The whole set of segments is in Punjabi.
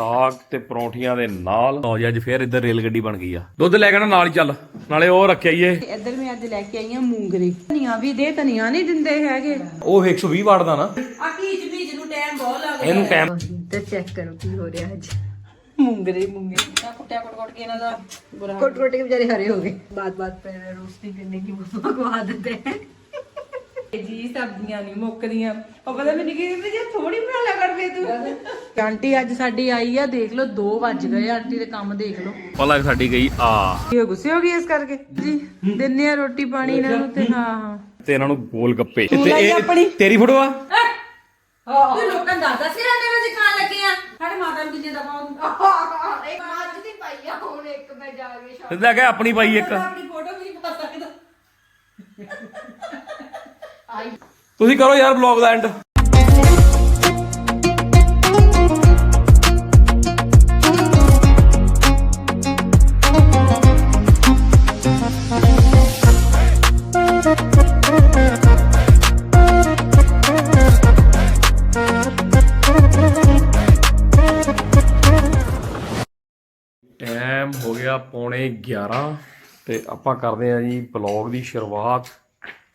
ਸਾਗ ਤੇ ਪਰੌਂਠੀਆਂ ਦੇ ਨਾਲ। ਲਓ ਜੀ ਅੱਜ ਫੇਰ ਇੱਧਰ ਰੇਲ ਗੱਡੀ ਬਣ ਗਈ ਆ। ਦੁੱਧ ਲੈ ਕੇ ਨਾ ਨਾਲ ਹੀ ਚੱਲ ਨਾਲੇ ਉਹ ਰੱਖਿਆ ਈਏ ਇੱਧਰ ਮੈਂ ਅੱਜ ਲੈ ਕੇ ਆਈ ਆ ਮੂੰਗਰੇ। ਧਨੀਆ ਵੀ ਦੇ ਧਨੀਆ ਨਹੀਂ ਦਿੰਦੇ ਹੈਗੇ। ਉਹ 120 ਵਾਟ ਦਾ ਨਾ। ਆ ਕੀਜ ਬੀਜ ਨੂੰ ਟਾਈਮ ਬਹੁਤ ਲੱਗਦਾ ਇਹਨੂੰ ਟਾਈਮ ਤੇ ਚੈੱਕ ਕਰੋ ਕੀ ਹੋ ਰਿਹਾ ਅੱਜ। ਮੂੰਗਰੇ ਮੂੰਗਰੇ। ਆ ਕੁੱਟਿਆ ਕੁੱਟ ਕੁੱਟ ਕੇ ਇਹਨਾਂ ਦਾ ਬੁਰਾ ਕੋਟ ਕੋਟ ਕੇ ਵਿਚਾਰੇ ਹਰੇ ਹੋ ਗਏ। ਬਾਤ ਬਾਤ ਪੈ ਰੋਸਟਿੰਗ ਕਰਨੇ ਕੀ ਬਕਵਾ ਦਿੰਦੇ ਹੈ ਜੀ ਸਬਜ਼ੀਆਂ ਨਹੀਂ ਮੁੱਕਦੀਆਂ। ਉਹ ਪਤਾ ਮੈਨੂੰ ਕੀ ਕਹਿੰਦੇ ਜੇ ਥੋੜੀ ਬਣਾ ਲਿਆ ਕਰ ਫੇ ਤੂੰ। ਆਂਟੀ ਅੱਜ ਸਾਡੀ ਆਈ ਆ ਦੇਖ ਲਓ 2 ਵੱਜ ਗਏ ਆਂਟੀ ਦੇ ਕੰਮ ਦੇਖ ਲਓ। ਪਲਕ ਸਾਡੀ ਗਈ ਆ। ਇਹ ਗੁੱਸੇ ਹੋ ਗਈ ਇਸ ਕਰਕੇ? ਜੀ ਦਿੰਨੇ ਆ ਰੋਟੀ ਪਾਣੀ ਇਹਨਾਂ ਨੂੰ ਤੇ ਹਾਂ ਹਾਂ। ਤੇ ਇਹਨਾਂ ਨੂੰ ਗੋਲ ਗੱਪੇ। ਤੇ ਲਾਈ ਤੇਰੀ ਫੋਟੋ ਆ? ਤੂੰ ਲੋਕਾਂ ਨੂੰ ਦੱਸਦਾ ਸੀ ਰਾਤੇ ਵਿੱਚ ਖਾਣ ਲੱਗੇ ਆ। ਸਾਡੇ ਮਾਤਾ ਨੂੰ ਕਿੰਨੇ ਦਫਾ ਇੱਕ ਅੱਜ ਦੀ ਪਾਈ ਆ ਹੁਣ ਇੱਕ ਮੈਂ ਜਾ ਕੇ ਸ਼ਾਮ ਲੈ ਕੇ ਆਪਣੀ ਪਾਈ ਇੱਕ। ਆਪਣੀ ਫੋਟੋ ਵੀ ਨਹੀਂ ਪਾ ਸਕਦਾ। ਤੁਸੀਂ ਕਰੋ ਯਾਰ ਵਲੌਗ ਦਾ ਐਂਡ 11:30 ਤੇ ਆਪਾਂ ਕਰਦੇ ਆ ਜੀ ਬਲੌਗ ਦੀ ਸ਼ੁਰੂਆਤ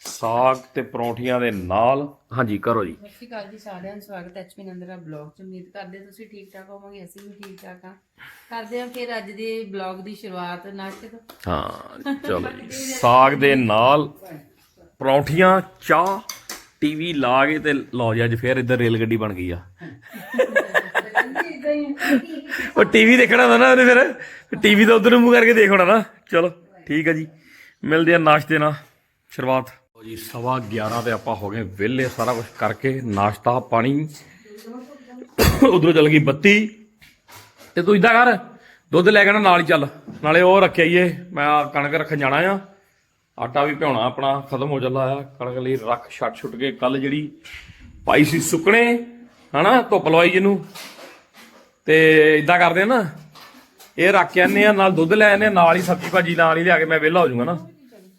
ਸਾਗ ਤੇ ਪਰੌਂਠੀਆਂ ਦੇ ਨਾਲ। ਹਾਂਜੀ ਕਰੋ ਜੀ। ਸਤਿ ਸ਼੍ਰੀ ਅਕਾਲ ਜੀ ਸਾਰਿਆਂ ਨੂੰ ਸਵਾਗਤ ਹੈ ਐਚਪੀ ਨੰਦਰਾ ਬਲੌਗ ਚ। ਉਮੀਦ ਕਰਦੇ ਹਾਂ ਤੁਸੀਂ ਠੀਕ ਠਾਕ ਹੋਵੋਗੇ ਅਸੀਂ ਵੀ ਠੀਕ ਠਾਕ ਆ ਕਰਦੇ ਹਾਂ ਫਿਰ ਅੱਜ ਦੇ ਬਲੌਗ ਦੀ ਸ਼ੁਰੂਆਤ ਨਾਸ਼ਤੇ ਹਾਂ ਚਲੋ ਜੀ। ਸਾਗ ਦੇ ਨਾਲ ਪਰੌਂਠੀਆਂ ਚਾਹ ਟੀਵੀ ਲਾ ਕੇ ਤੇ ਲਓ ਜੀ ਅੱਜ ਫੇਰ ਇੱਧਰ ਰੇਲ ਗੱਡੀ ਬਣ ਗਈ ਆ। ਉਹ ਟੀਵੀ ਦੇਖਣਾ ਹੁੰਦਾ ਨਾ ਫਿਰ। ਟੀਵੀ ਤਾਂ ਉਧਰ ਨੂੰ ਮੂੰਹ ਕਰਕੇ ਹੋਣਾ ਨਾ। ਚਲੋ, ਠੀਕ ਹੈ ਜੀ। ਮਿਲਦੇ ਆ ਨਾਸ਼ਤੇ ਨਾਲ। ਸ਼ੁਰੂਆਤ। ਜੀ, ਸਵਾ 11 ਤੇ ਆਪਾਂ ਹੋ ਗਏ ਵਿਹਲੇ, ਸਾਰਾ ਕੁਝ ਕਰਕੇ ਨਾਸ਼ਤਾ, ਪਾਣੀ। ਉਧਰੋਂ ਚੱਲ ਗਈ ਬੱਤੀ। ਤੇ ਤੂੰ ਇਦਾਂ ਕਰ, ਦੁੱਧ ਲੈ ਕੇ ਨਾ ਨਾਲ ਹੀ ਚੱਲ। ਨਾਲੇ ਉਹ ਰੱਖਿਆ ਈ ਏ, ਮੈਂ ਕਣਕ ਰੱਖਣ ਜਾਣਾ ਆ। ਆਟਾ ਵੀ ਭਿਉਣਾ ਆਪਣਾ, ਖਤਮ ਹੋ ਚੱਲਾ ਆ। ਕਣਕ ਲਈ ਰੱਖ ਛੱਟ ਛੁੱਟ ਕੇ ਕੱਲ ਜਿਹੜੀ ਪਾਈ ਸੀ ਸੁੱਕਣੇ, ਹਨਾ, ਧੁੱਪ ਲਵਾਈ ਜਿਹਨੂੰ। ਤੇ ਇਦਾਂ ਕਰਦੇ ਆ ਨਾ ਇਹ ਰੱਖ ਕੇ ਆਨੇ ਆ, ਨਾਲ ਦੁੱਧ ਲੈ ਆਨੇ ਨਾਲ ਹੀ ਸਬਜ਼ੀ ਭਾਜੀ ਨਾਲ ਹੀ ਲਿਆ ਕੇ ਮੈਂ ਵਿਹਲਾ ਹੋ ਜਾਊਂਗਾ ਨਾ।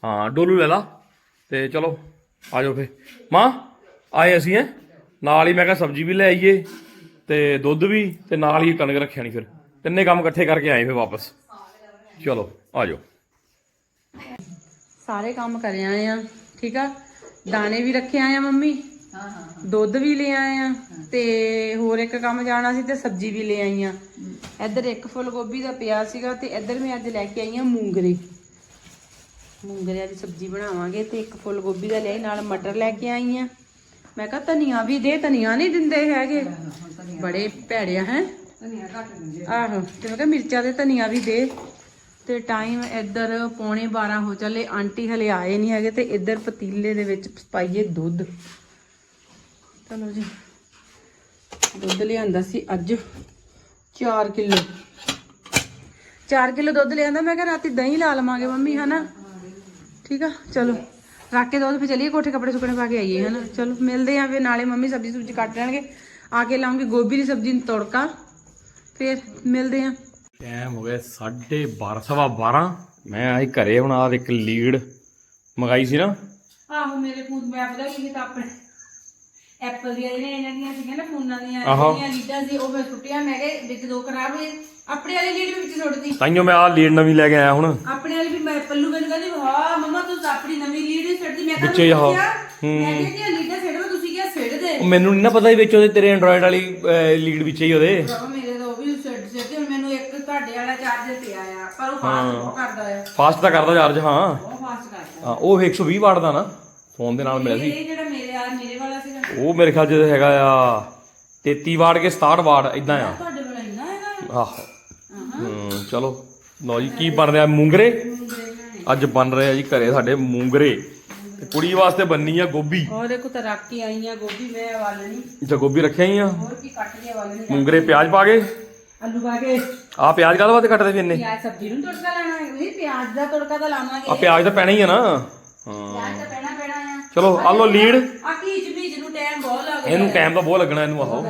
ਹਾਂ, ਡੋਲੂ ਲੈ ਲਾ ਤੇ ਚਲੋ, ਆ ਜਾਓ ਫੇ ਮਾਂ, ਆਏ ਅਸੀਂ ਐ ਨਾਲ ਹੀ ਮੈਂ ਕਿਹਾ ਸਬਜ਼ੀ ਵੀ ਲੈ ਆਈਏ ਤੇ ਦੁੱਧ ਵੀ ਤੇ ਨਾਲ ਹੀ ਕਣਕ ਰੱਖਿਆ ਨਹੀਂ ਫਿਰ। ਤਿੰਨੇ ਕੰਮ ਇਕੱਠੇ ਕਰਕੇ ਆਏ ਫੇ ਵਾਪਸ। ਚਲੋ, ਆ ਜਾਓ। ਸਾਰੇ ਕੰਮ ਕਰਿਆ ਆ, ਠੀਕ ਆ? ਦਾਣੇ ਵੀ ਰੱਖੇ ਆਏ ਮੰਮੀ? ਹਾਂ ਹਾਂ ਦੁੱਧ ਵੀ ਲੈ ਆਏ ਆ ਤੇ ਹੋਰ ਇੱਕ ਕੰਮ ਜਾਣਾ ਸੀ ਤੇ ਸਬਜ਼ੀ ਵੀ ਲੈ ਆਈ ਆ। ਇੱਧਰ ਇੱਕ ਫੁੱਲ ਗੋਭੀ ਦਾ ਪਿਆ ਸੀਗਾ ਤੇ ਇੱਧਰ ਮੈਂ ਅੱਜ ਲੈ ਕੇ ਆਈ ਆ ਮੂੰਗਰੇ। ਮੂੰਗਰਿਆਂ ਦੀ ਸਬਜ਼ੀ ਬਣਾਵਾਂਗੇ ਤੇ ਇੱਕ ਫੁੱਲ ਗੋਭੀ ਦਾ ਲਿਆਈ ਨਾਲ ਮਟਰ ਲੈ ਕੇ ਆਈ ਆ। ਮੈਂ ਕਿਹਾ ਧਨੀਆ ਵੀ ਦੇ ਧਨੀਆ ਨਹੀਂ ਦਿੰਦੇ ਹੈਗੇ। ਬੜੇ ਭੈੜਿਆ ਹੈ? ਆਹੋ ਤੇ ਮੈਂ ਕਿਹਾ ਮਿਰਚਾਂ ਦੇ ਧਨੀਆ ਵੀ ਦੇ। ਤੇ ਟਾਈਮ ਇੱਧਰ ਪੌਣੇ 12 ਹੋ ਚੱਲੇ ਆਂਟੀ ਹਲੇ ਆਏ ਨਹੀਂ ਹੈਗੇ ਤੇ ਇੱਧਰ ਪਤੀਲੇ ਦੇ ਵਿੱਚ ਪਾਈਏ ਦੁੱਧ। ਚਲੋ ਜੀ। ਦੁੱਧ ਲਿਆਂਦਾ ਸੀ ਅੱਜ 4 ਕਿਲੋ। 4 ਕਿਲੋ ਦੁੱਧ ਲਿਆਂਦਾ ਮੈਂ ਕਿਹਾ ਰਾਤੀ ਦਹੀਂ ਲਾ ਲਵਾਂਗੇ ਮੰਮੀ ਹਨਾ? ਠੀਕ ਆ ਚਲੋ। ਰੱਖ ਕੇ ਦੁੱਧ ਫਿਰ ਚਲੀਏ ਕੋਠੇ ਕੱਪੜੇ ਸੁੱਕਣੇ ਪਾ ਕੇ ਆਈਏ ਹਨਾ? ਚਲੋ ਮਿਲਦੇ ਆਂ ਫਿਰ ਨਾਲੇ ਮੰਮੀ ਸਬਜ਼ੀ ਸੁਬਜ਼ੀ ਕੱਟ ਲੈਣਗੇ। ਆ ਕੇ ਲਾਉਂਗੀ ਗੋਭੀ ਦੀ ਸਬਜ਼ੀ ਨੂੰ ਤੜਕਾ। ਫਿਰ ਮਿਲਦੇ ਆਂ। ਟਾਈਮ ਹੋ ਗਿਆ 12:30 ਸਵਾ 12 ਮੈਂ ਆਈ ਘਰੇ ਹੁਣ ਆ ਇੱਕ ਲੀਡ ਮੰਗਾਈ ਸੀ ਨਾ। ਆਹੋ ਮੇਰੇ ਫੋਨ ਮੈਂ ਪਤਾ ਕੀ ਕੀਤਾ ਆਪਣੇ। ਐਪਲ ਦੀਆਂ ਜਿਹੜੀਆਂ ਇਹਨਾਂ ਦੀਆਂ ਸੀਗੀਆਂ ਨਾ ਫੋਨਾਂ ਦੀਆਂ ਆਹੋ। ਜਿਹੜੀਆਂ ਲੀਡਾਂ ਸੀ ਉਹ ਮੈਂ ਸੁੱਟੀਆਂ ਮੈਂ ਕਿਹਾ ਵਿੱਚ ਦੋ ਖਰਾਬ ਹੋਏ। ਆਪਣੇ ਵਾਲੀ ਲੀਡ ਵੀ ਵਿੱਚ ਸੁੱਟਦੀ ਤਾਈਓ ਮੈਂ ਆ ਲੀਡ ਨਵੀਂ ਲੈ ਕੇ ਆਇਆ ਹੁਣ। ਆਪਣੇ ਵਾਲੀ ਵੀ ਮੈਂ ਪੱਲੂ ਮੈਨੂੰ ਕਹਿੰਦੀ ਵਾਹ ਮਮਾ ਤੂੰ ਤਾਂ ਆਪਣੀ ਨਵੀਂ ਲੀਡ ਹੀ ਛੱਡਦੀ ਮੈਂ ਵਿੱਚੇ ਆਹੋ। ਮੈਂ ਕਿਹਾ ਕਿ ਲੀਡਾਂ ਛੱਡ ਦੋ ਤੁਸੀਂ ਕਿਹਾ ਛੱਡ ਦੇ। ਉਹ ਮੈਨੂੰ ਨਹੀਂ ਨਾ ਪਤਾ ਸੀ ਵਿੱਚ ਉਹਦੇ ਤੇਰੇ ਐਂਡਰੋਇਡ ਵਾਲੀ ਲੀਡ ਵਿੱਚ ਹੀ ਉਹਦੇ। ਬਾਬਾ ਮੇਰੇ ਤਾਂ ਉਹ ਵੀ ਛੱਡ ਛੱਡ ਹੁਣ ਮੈਨੂੰ ਇੱਕ ਤੁਹਾਡੇ ਵਾਲਾ ਚਾਰਜਰ ਪਿਆ ਆ ਪਰ ਉਹ ਫਾਸਟ ਬਹੁਤ ਕਰਦਾ ਆ। ਫਾਸਟ ਤਾਂ ਕਰਦਾ ਚਾਰਜ ਹਾਂ। ਬਹੁਤ ਫਾਸਟ ਕਰਦਾ। ਹਾਂ, ਉਹ 120 ਵਾਟ ਦਾ ਨਾ ਫੋਨ ਦੇ ਨਾਲ ਮਿਲਿਆ ਸੀ। ਇਹ ਜਿਹੜਾ ਮੇਰੇ ਉਹ ਮੇਰੇ ਖਿਆਲ ਚ ਹੈਗਾ ਆ 33 ਵਾਟ ਕੇ 67 ਵਾਟ ਇਦਾਂ ਆ। ਤੁਹਾਡੇ ਵਾਲਾ ਇੰਨਾ ਹੈਗਾ? ਆਹੋ। ਹੂੰ ਚਲੋ। ਲਓ ਜੀ ਕੀ ਬਣ ਰਿਹਾ ਮੂੰਗਰੇ? ਅੱਜ ਬਣ ਰਿਹਾ ਜੀ ਘਰੇ ਸਾਡੇ ਮੂੰਗਰੇ। ਤੇ ਕੁੜੀ ਵਾਸਤੇ ਬੰਨੀ ਆ ਗੋਭੀ। ਔਰ ਦੇਖੋ ਤਾਂ ਰੱਖ ਕੇ ਆਈਆਂ ਗੋਭੀ ਮੈਂ ਵਾਲਣੀ। ਇੱਥੇ ਗੋਭੀ ਰੱਖਿਆ ਹੀ ਆ? ਹੋਰ ਕੀ ਕੱਟ ਕੇ ਵਾਲਣੀ ਮੂੰਗਰੇ ਪਿਆਜ਼ ਪਾ ਕੇ? ਆਲੂ ਪਾ ਕੇ। ਆ ਪਿਆਜ਼ ਕਾਹਦੇ ਵਾਸਤੇ ਕੱਟਦੇ ਫਿਰ ਇੰਨੇ? ਪਿਆਜ਼ ਸਬਜ਼ੀ ਨੂੰ ਤੜਕਾ ਲਾਣਾ ਹੈ ਇਹ ਪਿਆਜ਼ ਦਾ ਤੜਕਾ ਤਾਂ ਲਾਵਾਂਗੇ। ਆ ਪਿਆਜ਼ ਤਾਂ ਪੈਣਾ ਹੀ ਆ ਨਾ। ਹਾਂ। ਪਿਆਜ਼ ਤਾਂ ਪੈਣਾ ਪੈਣਾ ਆ। ਚਲੋ ਆ ਲਓ ਲੀਡ। ਆ ਬੀਜ ਨੂੰ ਟਾਈਮ ਬਹੁਤ ਲੱਗਦਾ ਇਹਨੂੰ ਟਾਈਮ ਤਾਂ ਬਹੁਤ ਲੱਗਣਾ ਇਹਨੂੰ ਆਹੋ।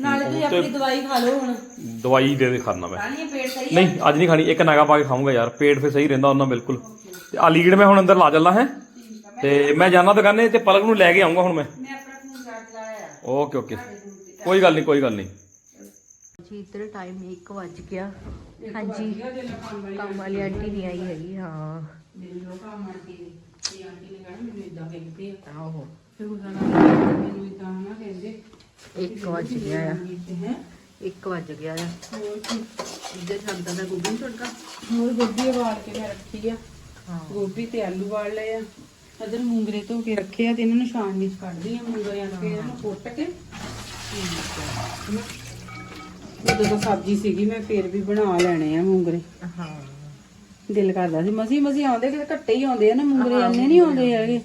ਨਾਲੇ ਤੁਸੀਂ ਆਪਣੀ ਦਵਾਈ ਖਾ ਲਓ ਹੁਣ। ਦਵਾਈ ਦੇ ਦੇ ਖਾਣਾ ਮੈਂ ਪੇਟ ਸਹੀ ਨਹੀਂ ਅੱਜ ਨਹੀਂ ਖਾਣੀ ਇੱਕ ਨਾਗਾ ਪਾ ਕੇ ਖਾਊਂਗਾ ਯਾਰ। ਪੇਟ ਫੇ ਸਹੀ ਰਹਿੰਦਾ ਉਹਨਾਂ ਬਿਲਕੁਲ। ਤੇ ਆ ਲੀਡ ਮੈਂ ਹੁਣ ਅੰਦਰ ਲਾ ਚੱਲਾ ਹੈ। ਤੇ ਮੈਂ ਜਾਣਾ ਦੁਕਾਨੇ ਤੇ ਪਲਕ ਨੂੰ ਲੈ ਕੇ ਆਉਂਗਾ ਹੁਣ ਮੈਂ। ਮੈਂ ਆਪਣਾ ਫੋਨ ਚਾਰਜ ਲਾਇਆ ਓਕੇ ਓਕੇ। ਕੋਈ ਗੱਲ ਨਹੀਂ ਕੋਈ ਗੱਲ ਨਹੀਂ। ਜੀ ਇੱਧਰ ਟਾਈਮ 1 ਵਜ ਗਿਆ। ਹਾਂਜੀ। ਕੰਮ ਵਾਲੀ ਆਂਟੀ ਨਹੀਂ ਆਈ ਹੈਗੀ ਹਾਂ। ਮੇਰੇ ਲੋਕ ਨੇ ਤੇ ਆਂਟੀ ਨੇ ਕਹਿਣਾ ਮੈਨੂੰ ਇਦਾਂ ਕਹਿੰਦੇ ਆਹੋ। ਫਿਰ ਮੈਨੂੰ ਇਦਾਂ ਨਾ ਕਹਿੰਦੇ। 1 ਵਜ ਗਿਆ ਆ। ਹੈ? 1 ਵਜ ਗਿਆ ਆ। ਹੋਰ ਕੀ? ਇੱਧਰ ਛੱਡਦਾ ਦਾ ਗੋਭੀ ਨੂੰ ਛੱਡਦਾ। ਹੋਰ ਗੋਭੀ ਉਬਾਲ ਕੇ ਮੈਂ ਰੱਖੀ ਆ। ਹਾਂ। ਗੋਭੀ ਤੇ ਆਲੂ ਵਾਲ ਲਏ ਆ। ਅਦਰ ਮੂੰਗਰੇ ਧੋ ਕੇ ਰੱਖੇ ਆ ਤੇ ਇਹਨਾਂ ਨੂੰ ਛਾਣ ਵਿੱਚ ਕੱਢਦੀ ਆ ਮੂੰਗਰੇ ਆ ਕੇ ਇਹਨਾਂ ਨੂੰ ਕੁੱਟ ਕੇ। ਤਾਂ ਸਬਜ਼ੀ ਸੀਗੀ ਮੈਂ ਫੇਰ ਵੀ ਬਣਾ ਲੈਣੇ ਆ ਮੂੰਗਰੇ। ਹਾਂ। ਦਿਲ ਕਰਦਾ ਸੀ। ਮਸੀ ਮਸੀ ਆਉਂਦੇ ਕਿ ਘੱਟੇ ਹੀ ਆਉਂਦੇ ਆ ਨਾ ਮੂੰਗਰੇ ਇੰਨੇ ਨਹੀਂ ਆਉਂਦੇ ਹੈਗੇ।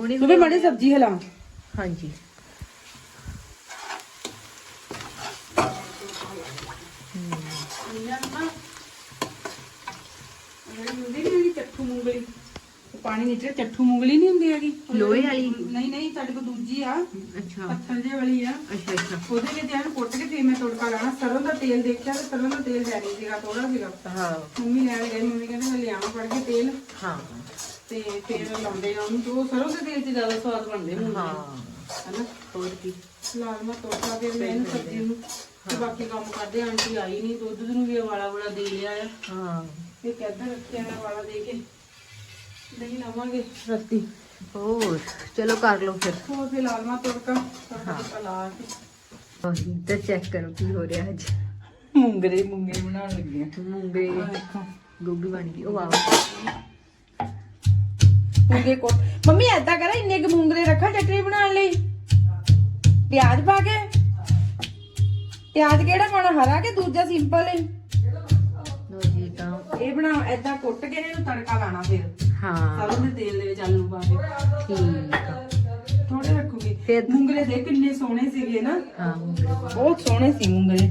ਹੁਣੀ ਤੂੰ ਵੀ ਮਾੜੀ ਸਬਜ਼ੀ ਹਲਾ। ਹਾਂਜੀ। ਪਾਣੀ ਨੀਚੇ ਚੱਠੂ ਮੂੰਗਲੀ ਨਹੀਂ ਹੁੰਦੀ ਹੈਗੀ। ਲੋਹੇ ਵਾਲੀ? ਨਹੀਂ ਨਹੀਂ ਸਾਡੇ ਕੋਲ ਦੂਜੀ ਆ। ਅੱਛਾ। ਪੱਥਰ ਜਿਹੇ ਵਾਲੀ ਆ। ਅੱਛਾ ਅੱਛਾ। ਉਹਦੇ ਵਿੱਚ ਇਹਨੂੰ ਕੁੱਟ ਕੇ ਤੇ ਮੈਂ ਤੜਕਾ ਲਾਣਾ ਸਰੋਂ ਦਾ ਤੇਲ ਦੇਖਿਆ ਤੇ ਸਰੋਂ ਦਾ ਤੇਲ ਹੈ ਨਹੀਂ ਸੀਗਾ ਥੋੜਾ ਸੀਗਾ। ਹਾਂ। ਮੰਮੀ ਲੈਣ ਗਈ ਮੰਮੀ ਕਹਿੰਦੇ ਮੈਂ ਲਿਆਵਾਂ ਫੜ ਕੇ ਤੇਲ। ਹਾਂ। ਤੇ ਫੇਰ ਲਾਉਂਦੇ ਆ ਉਹਨੂੰ ਤੇ ਉਹ ਸਰੋਂ ਦੇ ਤੇਲ 'ਚ ਜ਼ਿਆਦਾ ਸਵਾਦ ਬਣਦੇ ਮੂੰਗਲੇ ਹਾਂ। ਹਨਾ? ਹੋਰ ਕੀ? ਲਾਲ ਮਾ ਤੋੜਦਾ ਫਿਰ ਮੈਂ ਇਹਨੂੰ ਸਬਜ਼ੀ ਨੂੰ ਤੇ ਬਾਕੀ ਕੰਮ ਕਰਦੇ ਆਂਟੀ ਆਈ ਨਹੀਂ ਦੁੱਧ ਨੂੰ ਵੀ ਵਾਲਾ ਵਾਲਾ ਦੇ ਲਿਆ ਆ। ਹਾਂ। ਇਹ ਕਿੱਧਰ ਰੱਖਿਆ ਨਾ ਵਾਲਾ ਦੇ ਕੇ ਨਹੀਂ ਲਾਵਾਂਗੇ। ਰੱਤੀ ਹੋਰ ਚਲੋ ਕਰ ਲਓ ਫਿਰ। ਹੋਰ ਫਿਰ ਲਾਲ ਮਾ ਲਾ ਕੇ। ਚੈੱਕ ਕਰੋ ਕੀ ਹੋ ਰਿਹਾ ਅੱਜ। ਮੂੰਗਰੇ ਮੂੰਗਰੇ ਬਣਾਉਣ ਲੱਗੇ ਆ। ਮੂੰਗੇ ਦੇਖੋ। ਗੋਭੀ ਬਣ ਗਈ। ਉਹ ਵਾਓ ਮੂੰਗੇ ਕੋ ਮੰਮੀ ਐਦਾਂ ਕਰ ਇੰਨੇ ਕੁ ਮੂੰਗਰੇ ਰੱਖਾ ਚਟਨੀ ਬਣਾਉਣ ਲਈ। ਪਿਆਜ਼ ਪਾ ਕੇ। ਪਿਆਜ਼ ਕਿਹੜਾ ਪਾਣਾ ਹਰਾ ਕਿ ਦੂਜਾ ਸਿੰਪਲ ਹੈ ਲੋ ਜੀ ਤਾਂ ਇਹ ਬਣਾ ਐਦਾਂ ਕੁੱਟ ਕੇ ਇਹਨੂੰ ਤੜਕਾ ਲਾਣਾ ਫਿਰ। ਹਾਂ। ਸਰੋਂ ਦੇ ਤੇਲ ਦੇ ਵਿੱਚ ਆਲੂ ਪਾ ਕੇ। ਠੀਕ ਆ। ਥੋੜੇ ਰੱਖੂਗੀ। ਫਿਰ ਮੂੰਗਰੇ ਦੇ ਕਿੰਨੇ ਸੋਹਣੇ ਸੀਗੇ ਨਾ। ਹਾਂ ਬਹੁਤ ਸੋਹਣੇ ਸੀ ਮੂੰਗਰੇ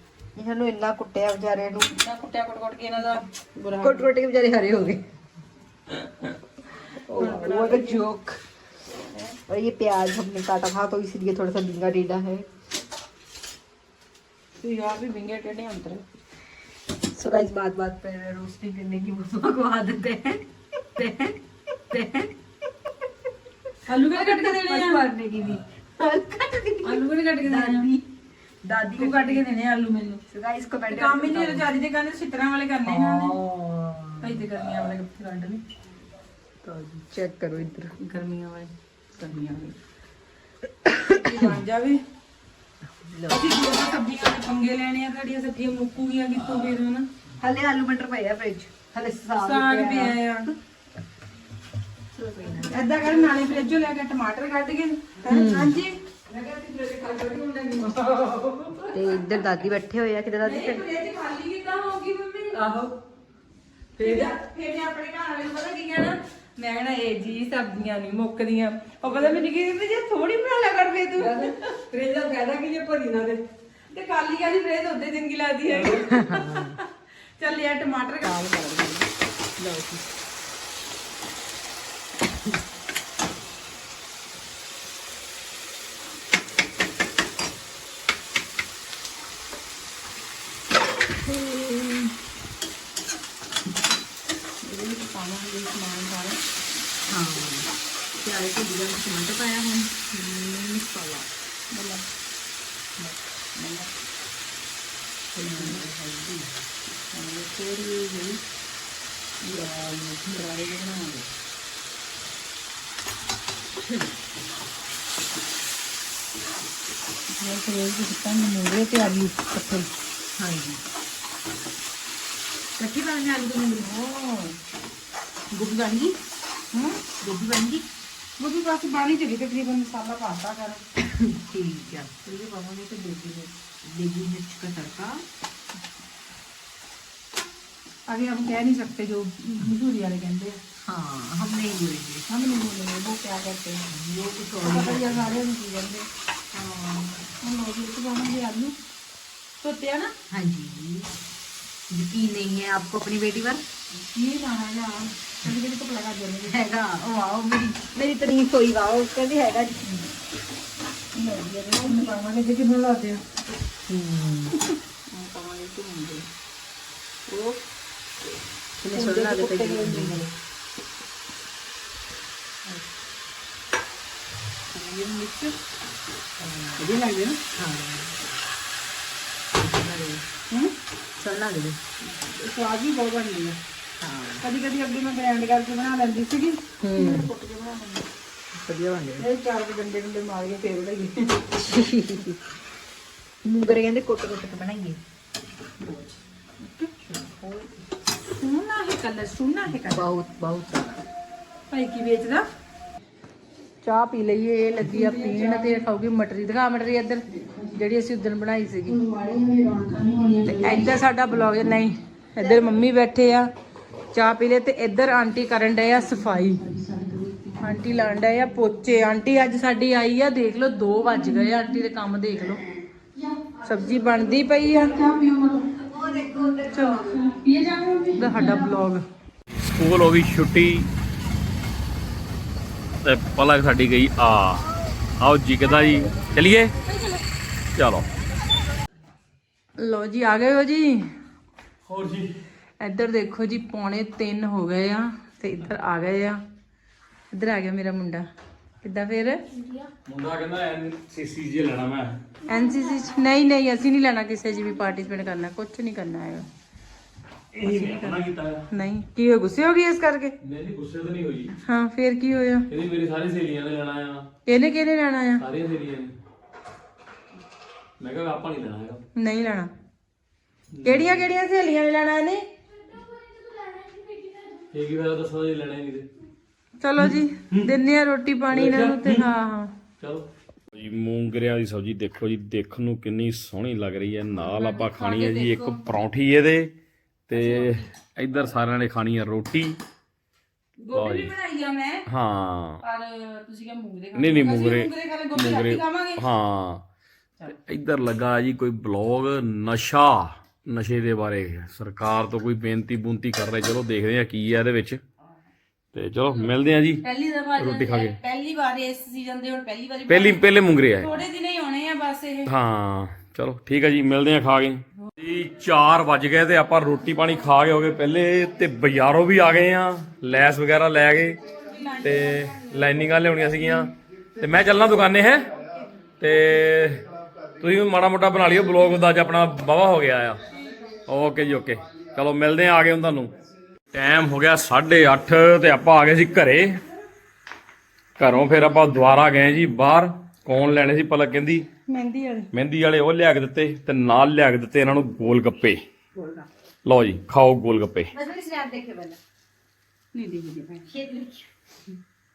ਇਹਨਾਂ ਨੂੰ ਇੰਨਾ ਕੁੱਟਿਆ ਵਿਚਾਰੇ ਨੂੰ ਨਾ ਕੁੱਟਿਆ ਕੁੱਟ ਕੁੱਟ ਕੇ ਇਹਨਾਂ ਦਾ ਬੁਰਾ ਹਾਲ ਕੁੱਟ ਕੁੱਟ ਕੇ ਵਿਚਾਰੇ ਹਰੇ ਹੋ गए व्हाट अ जोक और ये प्याज हमने काटा था तो इसलिए थोड़ा सा डींगा टेढ़ा है तो यार भी विंगे टेढ़े अंतर सो गाइस बात बात पर रोस्टिंग करने की मम्मा को आदत है आलू भी कट के देने आ मारने की भी आलू भी कट के देने दादी ਦਾਦੀ ਤੂੰ ਕੱਟ ਕੇ ਦੇਣੇ ਆਲੂ ਮੈਨੂੰ। ਸੋ ਗਾਇਸ ਕਮੈਂਟ ਕੰਮ ਹੀ ਨਹੀਂ ਰਜਾਰੀ ਦੇ ਕਹਿੰਦੇ ਸਿੱਤਰਾਂ ਵਾਲੇ ਕਰਨੇ ਇਹਨਾਂ ਨੇ। ਭਾਈ ਤੇ ਗਰਮੀਆਂ ਵਾਲੇ ਕੱਪੜੇ ਕੱਢ ਲਈ ਤਾਂ ਚੈੱਕ ਕਰੋ ਇੱਧਰ। ਗਰਮੀਆਂ ਵਾਲੇ ਗਰਮੀਆਂ ਵਾਲੇ। ਇਹ ਬਣ ਜਾਵੇ। ਅਸੀਂ ਦੋ ਸਬਜ਼ੀਆਂ ਦੇ ਪੰਗੇ ਲੈਣੇ ਆ ਸਾਡੀਆਂ ਸਬਜ਼ੀਆਂ ਮੁੱਕੂਗੀਆਂ ਕਿੱਥੋਂ ਫੇਰ ਹਨਾ? ਹਲੇ ਆਲੂ ਮਟਰ ਪਏ ਆ ਫ੍ਰਿਜ ਹਲੇ ਸਾਗ ਸਾਗ ਪਿਆ ਆ। ਏਦਾਂ ਕਰ ਨਾਲੇ ਫ੍ਰਿਜੋਂ ਲੈ ਕੇ ਟਮਾਟਰ ਕੱਢ ਕੇ। ਹਾਂਜੀ? ਮੈਂ ਕਿਹਾ ਖਾਲੀ ਹੁੰਦੇ ਤੇ ਇੱਧਰ ਦਾਦੀ ਬੈਠੇ ਹੋਏ ਆ ਕਿਤੇ ਦਾਦੀ ਫਿਰ ਫ੍ਰਿਜ ਖਾਲੀ ਕਿੱਦਾਂ ਹੋਗੀ ਮੰਮੀ? ਆਹੋ। ਫੇਰ? ਫੇਰ? ਮੈਂ ਆਪਣੇ ਘਰ ਵਾਲੇ ਨੂੰ ਪਤਾ ਕੀ ਕਹਿਣਾ? ਮੈਂ ਕਹਿਣਾ ਇਹ ਜੀ ਸਬਜ਼ੀਆਂ ਨਹੀਂ ਮੁੱਕਦੀਆਂ। ਉਹ ਪਤਾ ਮੈਨੂੰ ਕੀ ਕਹਿੰਦੇ ਜੇ ਥੋੜੀ ਬਣਾ ਲਿਆ ਕਰ ਫੇ ਤੂੰ। ਫ੍ਰਿਜ ਦਾ ਫਾਇਦਾ ਕੀ ਜੇ ਭਰੀ ਨਾ ਦੇ ਤੇ ਕਾਲੀ ਕਾਲੀ ਫ੍ਰਿਜ ਉੱਤੇ ਚੰਗੀ ਲੱਗਦੀ ਹੈ। ਚੱਲ ਯਾਰ ਟਮਾਟਰ ਕਾਲ ਕਰ ਲਓ ਜੀ ਇਹਦੇ ਵਿੱਚ ਪਾਵਾਂਗੇ ਸਮਾਨ ਸਾਰਾ ਹਾਂ ਪਿਆਰੇ ਤੋਂ ਬਿਨਾਂ ਟਮਾਟਰ ਪਾਇਆ ਹੁਣ ਮਸਾਲਾ ਮਤਲਬ ਮੈਂ ਫਿਰ ਇਹ ਕਿਤਾ ਮੂੰਗਰੇ ਤੇ ਆਲੂ ਇਕੱਠੇ ਹਾਂਜੀ ਕੱਚੀ ਪਾਣੀ ਆਲੂ ਦੇ ਮੂੰਗਰੇ ਓ ਗੋਭੀ ਬਣ ਗਈ ਹੂੰ ਗੋਭੀ ਬਣ ਗਈ ਉਹ ਵੀ ਬਸ ਬਾਣੀ ਚਲੀ ਤਕਰੀਬਨ ਮਸਾਲਾ ਪਾਤਾ ਕਰ ठीक है तो ये पावांगे तो देगी देगी मिर्च का तड़का आगे हम कह नहीं सकते जो मशहूरी वाले कहते हैं हाँ हम नहीं बोलेंगे हम नहीं बोलेंगे वो क्या कहते हैं वो कुछ और पता ही ही है सारे हम की कहते हाँ हम लोग इसको पावांगे आलू तो त्या ना हाँ जी यकीन नहीं है आपको अपनी बेटी पर ਇਹ ਹੈਗਾ ਜੋ ਨਹੀਂ ਹੈਗਾ ਉਹ ਆਓ ਮੇਰੀ ਮੇਰੀ ਤਾਰੀਫ ਹੋਈ ਵਾਓ ਕਹਿੰਦੀ ਹੈਗਾ ਜੀ। ਲੋ ਜੀ ਇਹਦੇ ਵਿੱਚ ਮੈਂ ਪਾਵਾਂਗੇ ਜੇ ਕਿੰਨਾ ਲਾ ਦਿਆ ਹੂੰ? ਮੈਂ ਪਾਵਾਂਗੇ ਕਿ ਹੁੰਦੇ ਉਹ ਕਿੰਨੇ ਸੋਹਣੇ ਲੱਗਦੇ ਤੇ ਇਹ ਮਿਕਸ ਵਧੀਆ ਲੱਗਦੇ ਨਾ ਹਾਂ ਸੋਹਣਾ ਲੱਗਦੇ ਸਵਾਦ ਵੀ ਬਹੁਤ ਬਣਦੀ ਹੈ ਕਦੀ ਕਦੀ ਅੱਗੇ ਮੈਂ ਗ੍ਰਾਈਂਡ ਕਰਕੇ ਬਣਾ ਲੈਂਦੀ ਸੀਗੀ। ਵਧੀਆ ਬਣ ਇਹ ਚਾਰ ਕੁ ਡੰਡੇ ਡੰਡੇ ਮਾਰ ਕੇ ਫੇਰ ਬਣਾਈਏ ਗਏ ਮੂੰਗਰੇ ਕਹਿੰਦੇ ਕੁੱਟ ਕੁੱਟ ਕੇ ਬਣਾਈਏ। ਸੁਣਨਾ ਹੈ ਕਲਰ ਸੁਣਨਾ ਹੈ ਕਲਰ। ਬਹੁਤ ਬਹੁਤ ਭਾਈ ਕੀ ਵੇਚਦਾ? ਚਾਹ ਪੀ ਲਈਏ ਇਹ ਲੱਗੀ ਆ ਪੀਣ ਤੇ ਖਾਊਗੀ ਮਟਰੀ। ਦਿਖਾ ਮਟਰੀ ਇੱਧਰ ਜਿਹੜੀ ਅਸੀਂ ਉਦੋਂ ਬਣਾਈ ਸੀਗੀ। ਤੇ ਇੱਧਰ ਸਾਡਾ ਬਲੌਗ ਨਹੀਂ ਇੱਧਰ ਮੰਮੀ ਬੈਠੇ ਆ। ਚਾਹ ਪੀ ਲੈ ਤੇ ਇੱਧਰ ਆਂਟੀ ਕਰਨ ਡਏ ਆ ਸਫ਼ਾਈ। ਆਂਟੀ ਲਾਣ ਡਏ ਆ ਪੋਚੇ। ਆਂਟੀ ਅੱਜ ਸਾਡੀ ਆਈ ਆ ਦੇਖ ਲਓ 2 ਵੱਜ ਗਏ ਆਂਟੀ ਦੇ ਕੰਮ ਦੇਖ ਲਓ। ਸਬਜ਼ੀ ਬਣਦੀ ਪਈ ਆ। ਚਲੋ। ਪੀਏ ਜਾਵਾਂਗੇ ਸਾਡਾ ਬਲੌਗ ਸਕੂਲ ਹੋ ਗਈ ਛੁੱਟੀ। ਤੇ ਪਲਕ ਸਾਡੀ ਗਈ ਆ। ਆਓ ਜੀ ਕਿੱਦਾਂ ਜੀ? ਚਲਿਏ? ਚਲੋ। ਲੋ ਜੀ ਆ ਗਏ ਹੋ ਜੀ? ਹੋਰ ਜੀ। ਇੱਧਰ ਦੇਖੋ ਜੀ ਪੌਣੇ 3 ਹੋ ਗਏ ਆ ਤੇ ਇੱਧਰ ਆ ਗਏ ਆ। ਇੱਧਰ ਆ ਗਿਆ ਮੇਰਾ ਮੁੰਡਾ। ਕਿੱਦਾਂ ਫੇਰ? ਮੁੰਡਾ ਕਹਿੰਦਾ ਐਨਸੀਸੀ ਜੇ ਲੈਣਾ ਮੈਂ। ਐਨਸੀਸੀ ਚ? ਨਹੀਂ ਨਹੀਂ ਅਸੀਂ ਨਹੀਂ ਲੈਣਾ ਕਿਸੇ 'ਚ ਵੀ ਪਾਰਟਿਸਿਪੇਟ ਕਰਨਾ। ਕੁਝ ਨਹੀਂ ਕਰਨਾ ਹੈਗਾ। ਇਹ ਮਨਾ ਕੀਤਾ ਹੈ। ਨਹੀਂ ਕੀ ਹੋਇਆ? ਗੁੱਸੇ ਹੋ ਗਈ ਇਸ ਕਰਕੇ? ਨਹੀਂ ਨਹੀਂ ਗੁੱਸੇ ਤਾਂ ਨਹੀਂ ਹੋਈ। ਹਾਂ ਫੇਰ ਕੀ ਹੋਇਆ? ਇਹਦੀ ਮੇਰੀ ਸਾਰੀ ਸਹੇਲੀਆਂ ਨੇ ਲੈਣਾ ਆ। ਇਹਨੇ ਕਿਹਨੇ ਲੈਣਾ ਆ? ਸਾਰੀਆਂ ਸਹੇਲੀਆਂ ਨੇ। ਮੈਂ ਕਿਹਾ ਆਪਾਂ ਨਹੀਂ ਲੈਣਾ ਹੈਗਾ। ਨਹੀਂ ਲੈਣਾ। ਕਿਹੜੀਆਂ ਕਿਹੜੀਆਂ ਸਹੇਲੀਆਂ ਨੇ ਲੈਣਾ ਇਹਨੇ? ਇਹ ਕੀ ਫਾਇਦਾ ਦੱਸੋ ਜੇ ਲੈਣਾ ਹੀ ਨਹੀਂ ਤੇ। ਚਲੋ ਜੀ ਦਿੰਨੇ ਆ ਰੋਟੀ ਪਾਣੀ ਇਹਨਾਂ ਨੂੰ ਤੇ ਹਾਂ ਹਾਂ। ਚਲੋ। ਜੀ ਮੂੰਗਰਿਆਂ ਦੀ ਸਬਜ਼ੀ ਦੇਖੋ ਜੀ ਦੇਖਣ ਨੂੰ ਕਿੰਨੀ ਸੋਹਣੀ ਲੱਗ ਰਹੀ ਹੈ। ਨਾਲ ਆਪਾਂ ਖਾਣੀ ਹੈ ਜੀ ਇੱਕ ਪਰੌਂਠੀ ਇਹਦੇ ਤੇ ਇੱਧਰ ਸਾਰਿਆਂ ਨੇ ਖਾਣੀ ਹੈ ਰੋਟੀ। ਗੋਭੀ ਵੀ ਬਣਾਈ ਆ ਮੈਂ। ਹਾਂ। ਪਰ ਤੁਸੀਂ ਕਿਹਾ ਮੂੰਗਰੇ ਖਾਣੇ ਨਹੀਂ ਨਹੀਂ ਮੂੰਗਰੇ ਮੂੰਗਰੇ ਹਾਂ। ਤੇ ਇੱਧਰ ਲੱਗਾ ਜੀ ਕੋਈ ਬਲੌਗ ਨਸ਼ਾ। ਨਸ਼ੇ ਦੇ ਬਾਰੇ ਸਰਕਾਰ ਤੋਂ ਕੋਈ ਬੇਨਤੀ ਬੁੰਤੀ ਕਰ ਰਹੇ। ਚਲੋ ਦੇਖਦੇ ਆ ਕੀ ਹੈ ਇਹਦੇ ਵਿੱਚ। ਤੇ ਚਲੋ ਮਿਲਦੇ ਆ ਜੀ। ਪਹਿਲੀ ਦਫਾ ਰੋਟੀ ਖਾ ਕੇ। ਪਹਿਲੀ ਵਾਰ ਇਸ ਸੀਜ਼ਨ ਦੇ ਹੁਣ ਪਹਿਲੀ ਵਾਰੀ ਪਹਿਲੀ ਪਹਿਲੇ ਮੁੰਗਰੇ ਆਏ। ਥੋੜੇ ਦਿਨ ਹੀ ਹੋਣੇ ਆ ਬਸ ਇਹ। ਹਾਂ ਚਲੋ ਠੀਕ ਹੈ ਜੀ ਮਿਲਦੇ ਆ ਖਾ ਕੇ। ਜੀ 4 ਵੱਜ ਗਏ ਤੇ ਆਪਾਂ ਰੋਟੀ ਪਾਣੀ ਖਾ ਕੇ ਹੋ ਗਏ ਪਹਿਲੇ ਤੇ ਬਾਜ਼ਾਰੋਂ ਵੀ ਆ ਗਏ ਆ ਲੈਸ ਵਗੈਰਾ ਲੈ ਗਏ ਤੇ ਲਾਈਨਿੰਗਾਂ ਲਿਆਉਣੀਆਂ ਸੀਗੀਆਂ। ਤੇ ਮੈਂ ਚੱਲਣਾ ਦੁਕਾਨੇ ਹੈ? ਤੇ ਤੁਸੀਂ ਮਾੜਾ ਮੋਟਾ ਬਣਾ ਲਿਓ ਬਲੌਗ ਦਾ ਅੱਜ ਆਪਣਾ ਵਾਵਾ ਹੋ ਗਿਆ ਆ। ਓਕੇ ਜੀ ਓਕੇ ਚਲੋ ਮਿਲਦੇ ਆ ਆ ਤੁਹਾਨੂੰ। ਟਾਈਮ ਹੋ ਗਿਆ 8:30 ਤੇ ਆਪਾਂ ਆ ਗਏ ਸੀ ਘਰੇ। ਘਰੋਂ ਫਿਰ ਆਪਾਂ ਦੁਬਾਰਾ ਗਏ ਜੀ ਬਾਹਰ। ਕੌਣ ਲੈਣੇ ਸੀ ਪਲਕ ਕਹਿੰਦੀ? ਮਹਿੰਦੀ ਵਾਲੇ। ਮਹਿੰਦੀ ਵਾਲੇ ਉਹ ਲਿਆ ਕੇ ਦਿੱਤੇ ਤੇ ਨਾਲ ਲਿਆ ਕੇ ਦਿੱਤੇ ਇਹਨਾਂ ਨੂੰ ਗੋਲ ਗੱਪੇ ਲਓ ਜੀ ਖਾਓ ਗੋਲ ਗੱਪੇ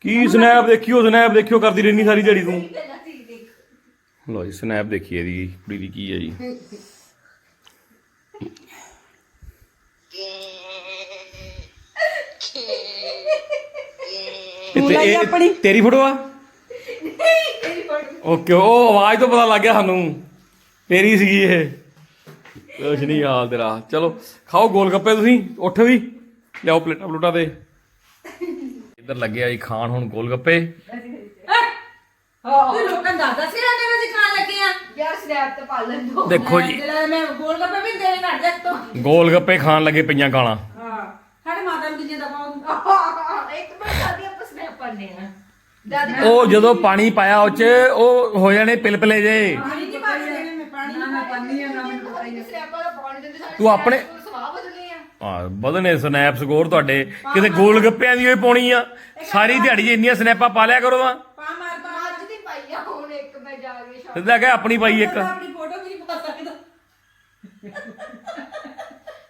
ਕੀ ਸਨੈਪ ਦੇਖਿਓ ਸਨੈਪ ਦੇਖਿਓ ਕਰਦੀ ਰਹਿਣੀ ਸਾਰੀ ਜੜੀ ਤੂੰ। ਲਓ ਜੀ ਸਨੈਪ ਦੇਖੀ ਇਹਦੀ ਕੁੜੀ ਦੀ ਕੀ ਹੈ ਜੀ। ਤੇ- ਇਹ ਤੇਰੀ ਫੋਟੋ ਆ? ਓਕੇ ਉਹ ਆਵਾਜ਼ ਤੋਂ ਪਤਾ ਲੱਗ ਗਿਆ ਸਾਨੂੰ। ਤੇਰੀ ਸੀਗੀ ਇਹ। ਕੁਛ ਨਹੀਂ ਹਾਲ ਤੇਰਾ। ਚਲੋ ਖਾਓ ਗੋਲ ਗੱਪੇ ਤੁਸੀਂ ਉੱਠ ਵੀ। ਲਿਆਓ ਪਲੇਟਾਂ ਪਲੂਟਾਂ ਤੇ। ਇੱਧਰ ਲੱਗਿਆ ਜੀ ਖਾਣ ਹੁਣ ਗੋਲ ਗੱਪੇ। ਤੂੰ ਲੋਕਾਂ ਨੂੰ ਦੱਸਦਾ ਸੀ ਸਨੈਪ ਤੇ ਪਾ ਲੈਂਦੋ ਦੇਖੋ ਜੀ। ਜਿਹੜਾ ਮੈਂ ਗੋਲ ਗੱਪੇ ਵੀ ਦੇ ਘੜ ਜਾ ਤੋ। ਗੋਲ ਗੱਪੇ ਖਾਣ ਲੱਗੇ ਪਈਆਂ ਗਾਲਾਂ। ਉਹ ਜਦੋਂ ਪਾਣੀ ਪਾਇਆ ਉਹ ਚ ਉਹ ਹੋ ਜਾਣੇ ਪਿਲਪਲੇ ਜੇ। ਤੂੰ ਆਪਣੇ ਆ। ਬਦਨੇ ਸਨੈਪ ਸਕੋਰ ਤੁਹਾਡੇ। ਕਿਤੇ ਗੋਲ ਗੱਪਿਆਂ ਦੀ ਹੋਈ ਪਾਉਣੀ ਆ। ਸਾਰੀ ਦਿਹਾੜੀ ਇੰਨੀਆਂ ਸਨੈਪਾਂ ਪਾ ਲਿਆ ਕਰੋ ਵਾ ਤਾਂ ਹੁਣ ਇੱਕ ਮੈਂ ਜਾ ਕੇ ਸ਼ਾਮ ਲੈ ਕੇ ਆਪਣੀ ਪਾਈ ਇੱਕ। ਬੰਦਾ ਆਪਣੀ ਫੋਟੋ ਵੀ ਨਹੀਂ ਪਾ ਸਕਦਾ।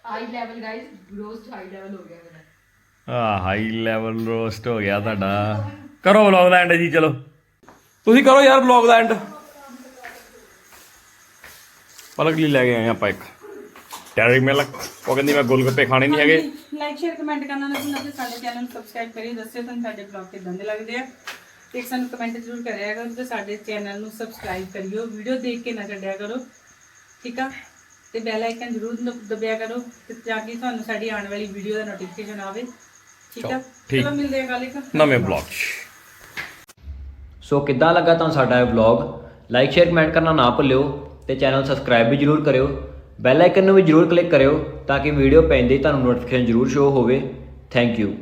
High level guys roast high level ਹੋ ਗਿਆ ਮੇਰਾ। ਆ ਹਾਈ ਲੈਵਲ ਰੋਸਟ ਹੋ ਗਿਆ ਤੁਹਾਡਾ। ਕਰੋ ਵਲੌਗ ਦਾ ਐਂਡ ਜੀ ਚਲੋ। ਤੁਸੀਂ ਕਰੋ ਯਾਰ ਵਲੌਗ ਦਾ ਐਂਡ ਪਲਕ ਲਈ ਲੈ ਕੇ ਆਏ ਆਪਾਂ ਇੱਕ। Dairy Milk. ਉਹ ਕਹਿੰਦੀ ਮੈਂ ਗੋਲਗੱਪੇ ਖਾਣੇ ਨਹੀਂ ਹੈਗੇ। ਲਾਈਕ ਸ਼ੇਅਰ ਕਮੈਂਟ ਕਰਨਾ ਨਾ ਭੁੱਲਣਾ ਤੇ ਸਾਡੇ ਚੈਨਲ ਨੂੰ ਸਬਸਕ੍ਰਾਈਬ ਕਰੀ ਦੱਸਿਓ ਤੁਹਾਨੂੰ ਸਾਡੇ ਬਲੌਗ ਕਿਦਾਂ ਦੇ ਲੱਗਦੇ ਆ। ਤੇ ਸਾਨੂੰ ਕਮੈਂਟ ਜ਼ਰੂਰ ਕਰਿਆ ਕਰੋ ਤੇ ਸਾਡੇ ਚੈਨਲ ਨੂੰ ਸਬਸਕ੍ਰਾਈਬ ਕਰਿਓ ਵੀਡੀਓ ਦੇਖ ਕੇ ਨਾ ਛੱਡਿਆ ਕਰੋ ਠੀਕ ਆ? ਤੇ ਬੈਲ ਆਈਕਨ ਜ਼ਰੂਰ ਦਬਿਆ ਕਰੋ ਤੇ ਤਾਂ ਕਿ ਤੁਹਾਨੂੰ ਸਾਡੀ ਆਉਣ ਵਾਲੀ ਵੀਡੀਓ ਦਾ ਨੋਟੀਫਿਕੇਸ਼ਨ ਆਵੇ ਠੀਕ ਆ। ਚਲੋ ਮਿਲਦੇ ਹਾਂ ਕੱਲ ਇੱਕ ਨਵੇਂ ਬਲੌਗ ਸੋ ਕਿੱਦਾਂ ਲੱਗਾ ਤੁਹਾਨੂੰ ਸਾਡਾ ਇਹ ਵਲੌਗ ਲਾਈਕ ਸ਼ੇਅਰ ਕਮੈਂਟ ਕਰਨਾ ਨਾ ਭੁੱਲਿਓ ਤੇ ਚੈਨਲ ਸਬਸਕ੍ਰਾਈਬ ਵੀ ਜਰੂਰ ਕਰਿਓ। ਬੈਲ ਆਈਕਨ ਨੂੰ ਵੀ ਜਰੂਰ ਕਲਿੱਕ ਕਰਿਓ ਤਾਂ ਕਿ ਵੀਡੀਓ ਪੈਂਦੇ ਹੀ ਤੁਹਾਨੂੰ ਨੋਟੀਫਿਕੇਸ਼ਨ ਜਰੂਰ ਸ਼ੋ ਹੋਵੇ। Thank you